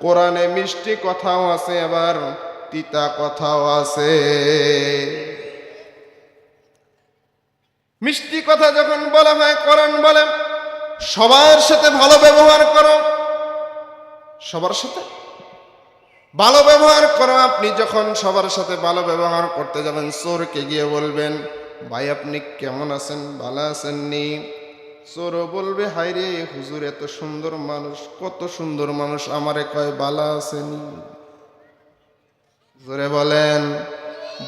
কোরআনে মিষ্টি কথাও আছে, আবার তিতা কথাও আছে। মিষ্টি কথা যখন বলা হয়, কোরআন বলে, সবার সাথে ভালো ব্যবহার করো। সবার সাথে? ভালো ব্যবহার করো, আপনি যখন সবার সাথে ভালো ব্যবহার করতে যাবেন, চোরকে গিয়ে বলবেন, ভাই, আপনি কেমন আছেন? ভালো আছেন নি? চোরও বলবে হাই রে হুজুর, এত সুন্দর মানুষ, কত সুন্দর মানুষ আমারে কয়, বালা আছেনি জোরে বলেন,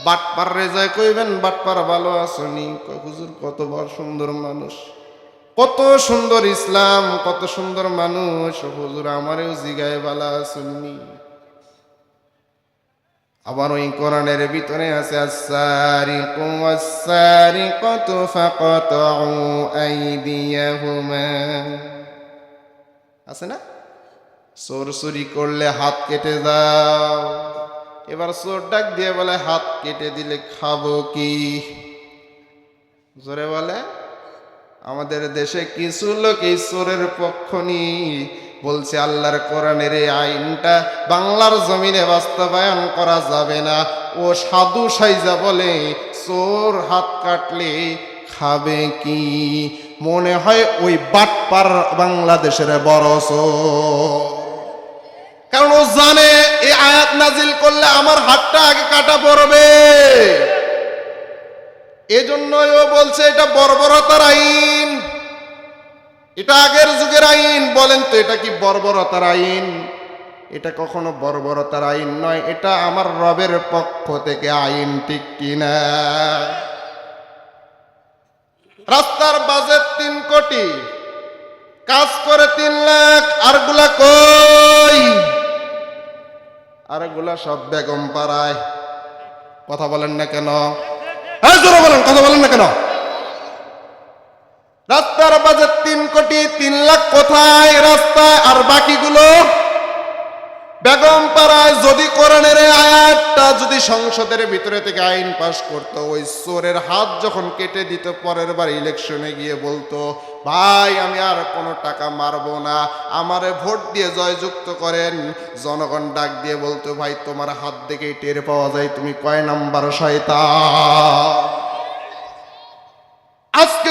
বাটপার রে যায় কইবেন, বাটপার ভালো আসনি কয়, হুজুর, কত বড় সুন্দর মানুষ, কত সুন্দর ইসলাম, কত সুন্দর মানুষ, হুজুর, আমারেও জিগায় বালা আসনি আবার ওই কোরআনের ভিতরে আছে আসারিকু ওয়াসারিকাতু ফাকাতউ আইদিয়াহুমা। আছে না? চোর চুরি করলে হাত কেটে যাও এবার চোর ডাক দিয়ে বলে, হাত কেটে দিলে খাব কি? জোরে বলে, আমাদের দেশে কিছু লোক এই চোরের পক্ষ নিয়ে বলছে, আল্লাহর কোরআনের এই আইনটা বাংলার জমিনে বাস্তবায়ন করা যাবে না। ও সাধু সাইজা বলে, চোর হাত কাটলে খাবে কি? মনে হয় ওই বাটপার বাংলাদেশের বড় চোর। কারণ ও জানে, এই আয়াত নাজিল করলে আমার হাতটা আগে কাটা পড়বে। এজন্যই ও বলছে, এটা বর্বরতার আইন। এটা আগের যুগের আইন। বলেন তো, এটা কি বর্বরতার আইন? এটা কখনো বর্বরতার আইন নয়, এটা আমার রবের পক্ষ থেকে আইন, ঠিক কিনা? রাস্তার বাজেট তিন কোটি, কাজ করে তিন লাখ আরগুলা কই? আরগুলা সব বেগম পাড়ায়। কথা বলেন না কেন? হ্যাঁ বলেন, কথা বলেন না কেন? রাস্তার বাজেট তিন কোটি তিন লাখ কোথায়? রাস্তায়। আর বাকিগুলো? বেগম পাড়ায় যদি কোরআনের আয়াতটা যদি সংসদের ভিতরে থেকে আইন পাশ করতো, ওই চোরের হাত যখন কেটে দিত, পরের বার ইলেকশনে গিয়ে বলতো, ভাই, আমি আর কোনো টাকা মারবো না। আমারে ভোট দিয়ে জয়যুক্ত করেন। জনগণ ডাক দিয়ে বলতো, ভাই, তোমার হাত দেখেই টের পাওয়া যায়। তুমি কয় নাম্বার শয়তা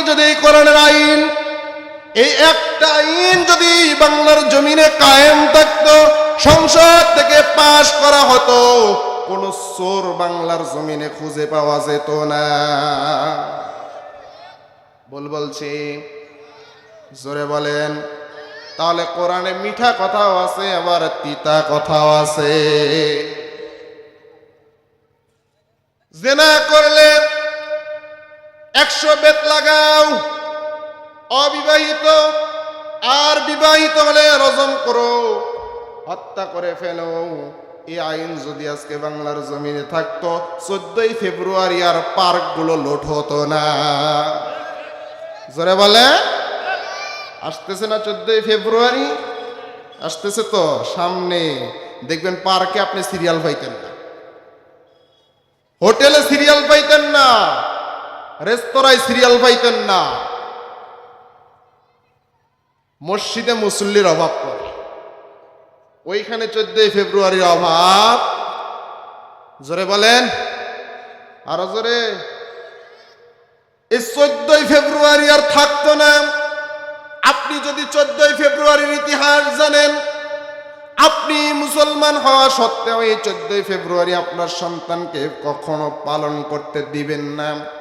যদি এই কোরআনের আইন, এই একটা আইন যদি বাংলার জমিনে কায়েম থাকতো, সংসদ থেকে পাশ করা হতো, কোন চোর বাংলার জমিনে খুঁজে পাওয়া যেত না। বল বলছি? জোরে বলেন। তাহলে কোরআনে মিঠা কথাও আছে, আবার তিতা কথাও আছে। জেনা করলে একশো বেত লাগাও। অবিবাহিত, আর বিবাহিত হলে রজম করো। হত্যা করে ফেলো। এই আইন যদি আজকে বাংলার জমিনে থাকতো, চোদ্দই ফেব্রুয়ারি আর পার্কগুলো লোট হতো না। জোরে বলে? আসতেছে না চোদ্দই ফেব্রুয়ারি? আসতেছে তো সামনে। দেখবেন পার্কে আপনি সিরিয়াল পাইতেন না। হোটেলে সিরিয়াল পাইতেন না। রেস্তোরাঁয় সিরিয়াল পাইতেন না। মসজিদে মুসল্লির অভাব পড়ে। ওইখানে চোদ্দই ফেব্রুয়ারির অভাব। জোরে বলেন। আরও জোরে। এই চোদ্দই ফেব্রুয়ারি আর থাকতো না। আপনি যদি চোদ্দই ফেব্রুয়ারির ইতিহাস জানেন, আপনি মুসলমান হওয়া সত্ত্বেও এই চোদ্দই ফেব্রুয়ারি আপনার সন্তানকে কখনো পালন করতে দিবেন না।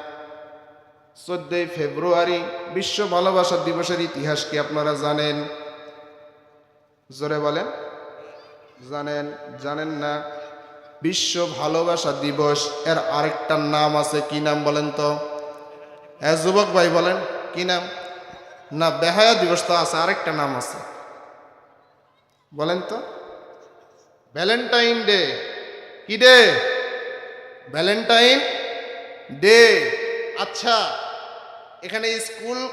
চোদ্দই ফেব্রুয়ারি বিশ্ব ভালোবাসা দিবসের ইতিহাস কি আপনারা জানেন? জোরে বলেন। জানেন জানেন না? বিশ্ব ভালোবাসা দিবস, এর আরেকটা নাম আছে, কি নাম বলেন তো? হ্যাঁ যুবক ভাই বলেন, কি নাম? না, বেহায়া দিবস তো আছে, আরেকটা নাম আছে। বলেন তো। ভ্যালেন্টাইন ডে, কি ডে? Valentine day. আচ্ছা এখানে স্কুল,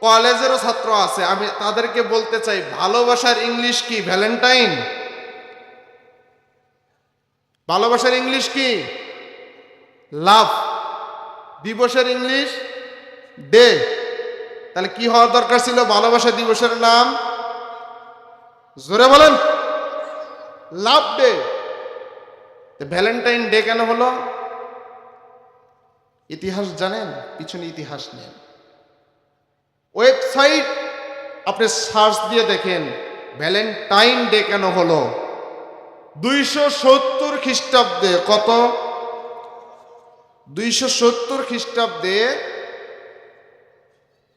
কলেজেরও ছাত্র আছে। আমি তাদেরকে বলতে চাই, ভালোবাসার ইংলিশ কি? ভ্যালেন্টাইন? ভালোবাসার ইংলিশ কি? লাভ। দিবসের ইংলিশ? ডে তাহলে কি হওয়ার দরকার ছিল? ভালোবাসা দিবসের নাম? জোরে বলেন। লাভ ডে। ভ্যালেন্টাইন ডে কেন হলো? ইতিহাস জানেন, পিছনে ইতিহাস নেন। ওয়েবসাইট আপনি সার্চ দিয়ে দেখেন, ভ্যালেন্টাইন ডে কেন হলো? দুইশো সত্তর খ্রিস্টাব্দে কত? দুইশো সত্তর খ্রিস্টাব্দে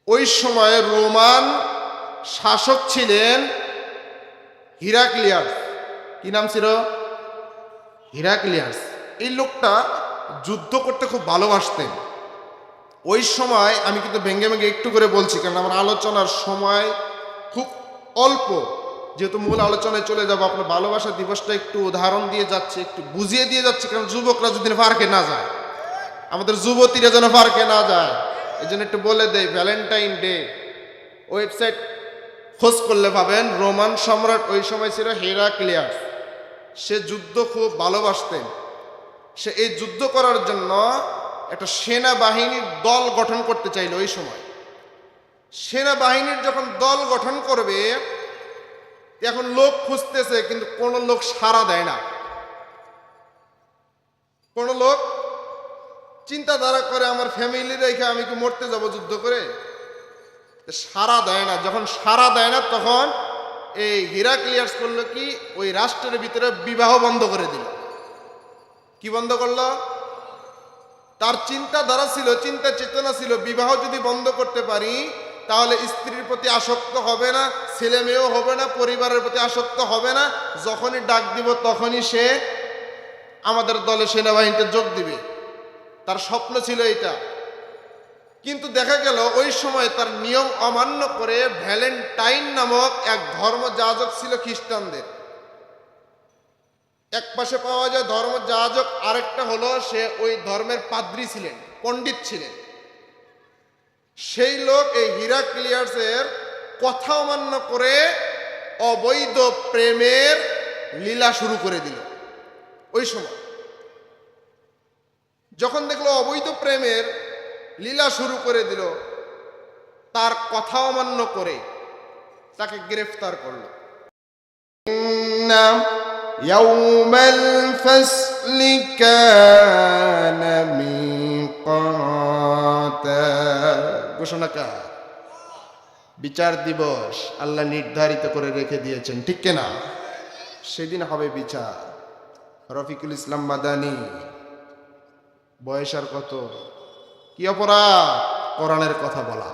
ওই সময় রোমান শাসক ছিলেন হিরাক্লিয়াস। কি নাম ছিল? হিরাক্লিয়াস। এই লোকটা যুদ্ধ করতে খুব ভালোবাসতেন। ওই সময় আমি কিন্তু ভেঙ্গে ভেঙ্গে একটু করে বলছি, কারণ আমার আলোচনার সময় খুব অল্প। যেহেতু মূল আলোচনায় চলে যাব, আপনার ভালোবাসা দিবসটা একটু উদাহরণ দিয়ে যাচ্ছে, একটু বুঝিয়ে দিয়ে যাচ্ছে, কারণ যুবকরা যদি পার্কে না যায়, আমাদের যুবতীরা যেন পার্কে না যায় এই জন্য একটু বলে দেয় ভ্যালেন্টাইন ডে ওয়েবসাইট খোঁজ করলে পাবেন, রোমান সম্রাট ওই সময় ছিল হেরাক্লিয়াস সে যুদ্ধ খুব ভালোবাসতেন। সে এই যুদ্ধ করার জন্য একটা সেনাবাহিনীর দল গঠন করতে চাইল ওই সময়। সেনাবাহিনীর যখন দল গঠন করবে, এখন লোক খুঁজতেছে, কিন্তু কোনো লোক সাড়া দেয় না। কোনো লোক চিন্তাধারা করে, আমার ফ্যামিলি রেখে আমি কি মরতে যাব যুদ্ধ করে? সারা দেয় না। যখন সারা দেয় না, তখন এই হীরা ক্লিয়ার্স করল কি? ওই রাষ্ট্রের ভিতরে বিবাহ বন্ধ করে দিল। কি বন্ধ করল? তার চিন্তাধারা ছিল, চিন্তা চেতনা ছিল, বিবাহ যদি বন্ধ করতে পারি, তাহলে স্ত্রীর প্রতি আসক্ত হবে না, ছেলে মেয়েও হবে না, পরিবারের প্রতি আসক্ত হবে না। যখনই ডাক দিব, তখনই সে আমাদের দলে সেনাবাহিনীতে যোগ দিবে। তার স্বপ্ন ছিল এটা কিন্তু দেখা গেল, ওই সময় তার নিয়ম অমান্য করে ভ্যালেন্টাইন নামক এক ধর্ম যাজক ছিল খ্রিস্টানদের। এক পাশে পাওয়া যায় ধর্ম যাজক আরেকটা হলো সে ওই ধর্মের পাদ্রী ছিলেন, পণ্ডিত ছিলেন। সেই লোক, এই হীরা হিরাক্লিয়ার্সের কথা অমান্য করে অবৈধ প্রেমের লীলা শুরু করে দিল। ওই সময় যখন দেখল অবৈধ প্রেমের লীলা শুরু করে দিল, তার কথা অমান্য করে তাকে গ্রেফতার করল। يوم الفصل كان ميقاتا ঘোষণা কার বিচার দিবস আল্লাহ নির্ধারিত করে রেখে দিয়েছেন ঠিক কিনা সেদিন হবে বিচার রফিকুল ইসলাম মাদানি বয়স আর কত কি অপরাধ কোরআনের কথা বলা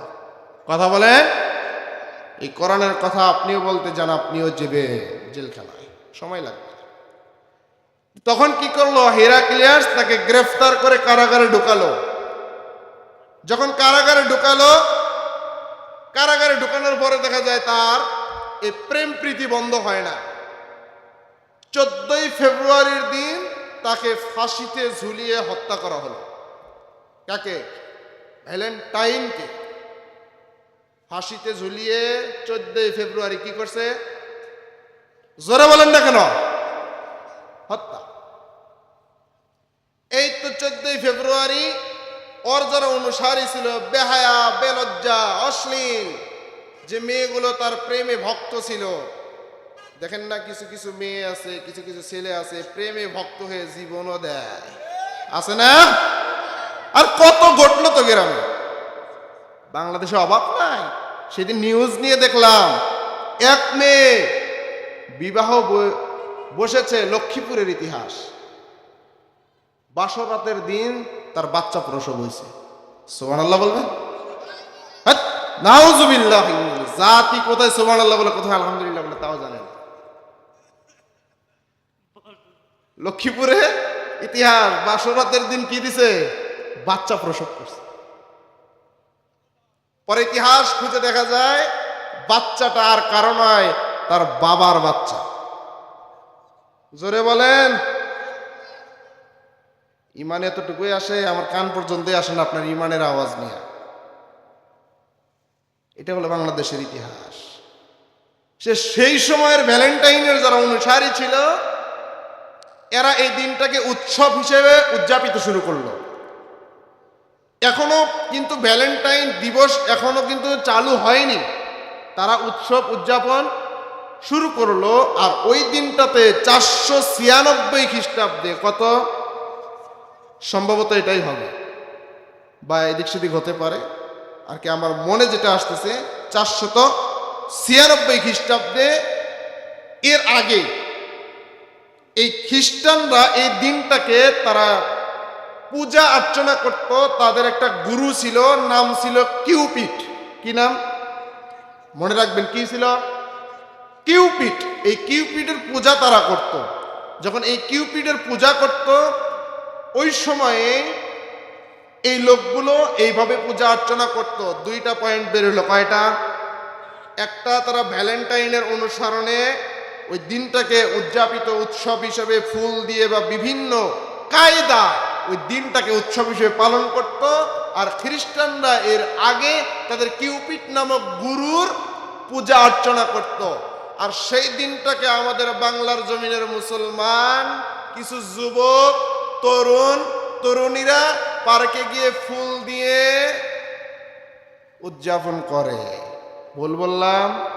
কথা বলেন এই কোরআনের কথা আপনিও বলতে যান আপনিও যেবে জেলখানায় সময় লাগবে তখন কি করল? হেরাক্লিয়াস তাকে গ্রেফতার করে কারাগারে ঢুকালো। যখন কারাগারে ঢুকালো, কারাগারে ঢুকানোর পরে দেখা যায় তার এই প্রেম প্রীতি বন্ধ হয় না। চোদ্দই ফেব্রুয়ারির দিন তাকে ফাঁসিতে ঝুলিয়ে হত্যা করা হলো। কাকে? ভ্যালেন্টাইনকে। ফাঁসিতে ঝুলিয়ে চোদ্দই ফেব্রুয়ারি কি করছে? জোরে বলেন না কেন? হত্যা। চোদ্দই ফেব্রুয়ারি ওর যারা অনুসারী ছিল বেহায়া, বেলজ্জা, অশ্লীল। যে মেয়েগুলো তার প্রেমে ভক্ত ছিল। দেখেন না, কিছু কিছু মেয়ে আছে, কিছু কিছু ছেলে আছে, প্রেমে ভক্ত হয়ে জীবনও দেয়। আছে না? আর কত ঘটলো তো গ্রামে? বাংলাদেশে অভাব নাই? সেদিন নিউজ নিয়ে দেখলাম, এক মেয়ে বিবাহ বসেছে লক্ষ্মীপুরের ইতিহাস। বাসরাতের দিন তার বাচ্চা প্রসব হয়েছে। সোমান আল্লাহ বলবেন? হ্যাট, নাউজুবিল্লাহ জাতি কোথায় সোমান আল্লাহ বলে কোথায় আলহামদুলিল্লাহ বলে তাও জানেন লক্ষ্মীপুরে ইতিহাস বাসরাতের দিন কি দিছে? বাচ্চা প্রসব করছে। পরে ইতিহাস খুঁজে দেখা যায় বাচ্চাটা আর কারও নয় তার বাবার বাচ্চা। জোরে বলেন? ইমান এতটুকুই আসে, আমার কান পর্যন্তই আসে না আপনার ইমানের আওয়াজ নিয়ে। এটা হলো বাংলাদেশের ইতিহাস। সে সেই সময়ের ভ্যালেন্টাইনের যারা অনুসারী ছিল, এরা এই দিনটাকে উৎসব হিসেবে উদযাপিত শুরু করল। এখনও কিন্তু ভ্যালেন্টাইন দিবস এখনও কিন্তু চালু হয়নি। তারা উৎসব উদযাপন শুরু করল, আর ওই দিনটাতে চারশো ছিয়ানব্বই খ্রিস্টাব্দে কত? সম্ভবত এটাই হবে। বা এদিক সেদিক হতে পারে। আর কি আমার মনে যেটা আসতেছে, চারশত ছিয়ানব্বই খ্রিস্টাব্দে এর আগে এই খ্রিস্টানরা এই দিনটাকে তারা পূজা অর্চনা করত। তাদের একটা গুরু ছিল, নাম ছিল কিউপিট। কি নাম? মনে রাখবেন কি ছিল? কিউপিট। এই কিউপিটের পূজা তারা করত। যখন এই কিউপিটের পূজা করত ওই সময়ে এই লোকগুলো এইভাবে পূজা অর্চনা করত। দুইটা পয়েন্ট বেরোলো কয়টা? একটা তারা ভ্যালেন্টাইনের অনুসরণে ওই দিনটাকে উদযাপিত উৎসব হিসেবে ফুল দিয়ে বা বিভিন্ন কায়দা ওই দিনটাকে উৎসব হিসেবে পালন করত। আর খ্রিস্টানরা এর আগে তাদের কিউপিট নামক গুরুর পূজা অর্চনা করত। আর সেই দিনটাকে আমাদের বাংলার জমিনের মুসলমান, কিছু যুবক তরুণ, তরুণীরা পার্কে গিয়ে ফুল দিয়ে উদযাপন করে। ভুল বললাম?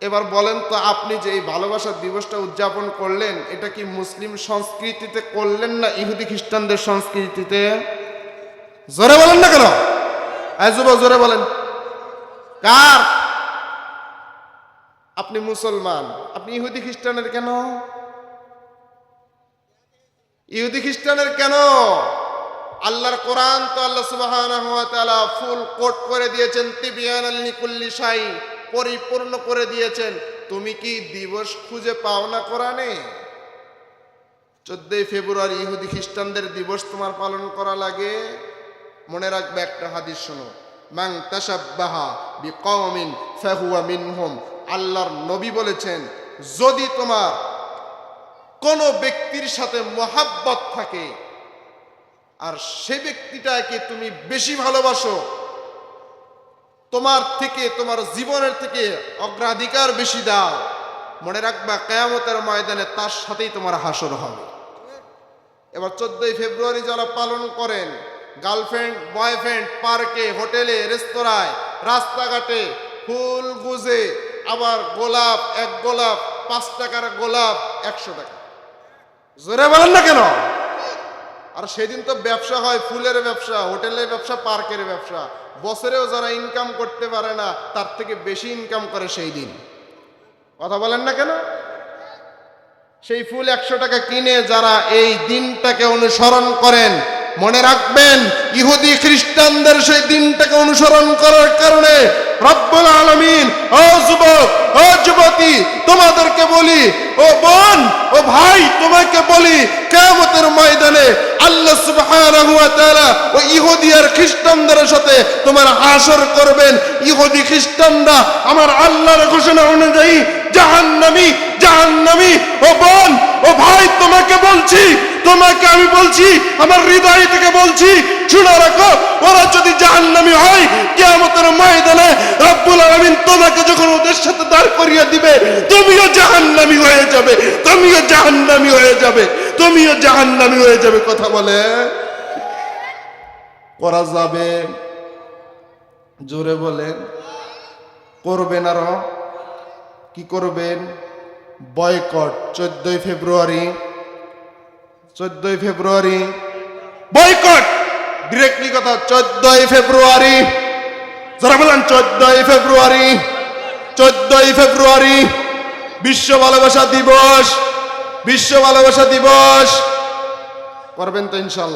এবার বলেন তো আপনি যে এই ভালোবাসা দিবসটা উদযাপন করলেন, এটা কি মুসলিম সংস্কৃতিতে করলেন না ইহুদি খ্রিস্টানদের সংস্কৃতিতে? জোরে বলেন না কেন? এই জোরে বলেন। কার? আপনি মুসলমান, আপনি ইহুদি খ্রিস্টানের কেন? ইহুদি খ্রিস্টানের কেন? আল্লাহর কোরআন তো আল্লাহ সুবহানাহু ফুল কোট করে দিয়েছেন তিবিয়ানাল লিকুল্লি শাই, পরিপূর্ণ করে দিয়েছেন। তুমি কি দিবস খুঁজে পাও না কোরআনে? চোদ্দই ফেব্রুয়ারি ইহুদি খ্রিস্টানদের দিবস তোমার পালন করা লাগে? মনে রাখবে একটা হাদিস শোনো। মাং তাসাব্বাহা বিকওমিন ফাহুয়া মিনহুম। আল্লাহর নবী বলেছেন, যদি তোমার কোনো ব্যক্তির সাথে মহাব্বত থাকে, আর সে ব্যক্তিটাকে তুমি বেশি ভালোবাসো, তোমার থেকে, তোমার জীবনের থেকে অগ্রাধিকার বেশি দাও। মনে রাখবা, কেয়ামতের ময়দানে তার সাথেই তোমার হাসর হবে। এবার চোদ্দই ফেব্রুয়ারি যারা পালন করেন, গার্লফ্রেন্ড, বয়ফ্রেন্ড, পার্কে, হোটেলে, রেস্তোরাঁয়, রাস্তাঘাটে, ফুল গুজে, আবার গোলাপ, এক গোলাপ, পাঁচ টাকার গোলাপ, একশো টাকা। জোরে বলেন না কেন? আর সেদিন তো ব্যবসা হয়, ফুলের ব্যবসা, হোটেলের ব্যবসা, পার্কের ব্যবসা। বছরেও যারা ইনকাম করতে পারে না, তার থেকে বেশি ইনকাম করে সেই দিন। কথা বলেন না কেন? সেই ফুল একশো টাকা কিনে যারা এই দিনটাকে অনুসরণ করেন, মনে রাখবেন, ইহুদি খ্রিস্টানদের সেই দিনটাকে অনুসরণ করার কারণে রব্বুল আলমিন, ও যুবক, ও যুবতী, তোমাদেরকে বলি, ও বোন, ও ভাই, তোমাকে বলি কেমতের ময়দানে আল্লাহ সুবাহ ও ইহুদি আর খ্রিস্টানদের সাথে তোমার আসর করবেন। ইহুদি খ্রিস্টানরা আমার আল্লাহর ঘোষণা অনুযায়ী জাহান্নামী জাহান্নামী, ও বোন, ও ভাই, তোমাকে বলছি, তোমাকে আমি বলছি, আমার হৃদয় থেকে বলছি, শুনে রাখো, ওরা যদি জাহান্নামী হয়, কিয়ামতের ময়দানে রব্বুল আলামিন তোমাকে যখন ওদের সাথে দাঁড় করিয়ে দিবে, তুমিও জাহান্নামী হয়ে যাবে, তুমিও হয়ে যাবে, তুমিও জাহান্নামী হয়ে যাবে, কথা বলে। করা যাবে? জোরে বলেন। করবেন আরও কি করবেন? বয়কট, চোদ্দই ফেব্রুয়ারি। চোদ্দই ফেব্রুয়ারি। বয়কট! ডিরেক্টলি কথা? চোদ্দই ফেব্রুয়ারি। যারা বলেন চোদ্দই ফেব্রুয়ারি চোদ্দই ফেব্রুয়ারি, বিশ্ব ভালোবাসা দিবস, বিশ্ব ভালোবাসা দিবস। করবেন তো ইনশাল্লাহ।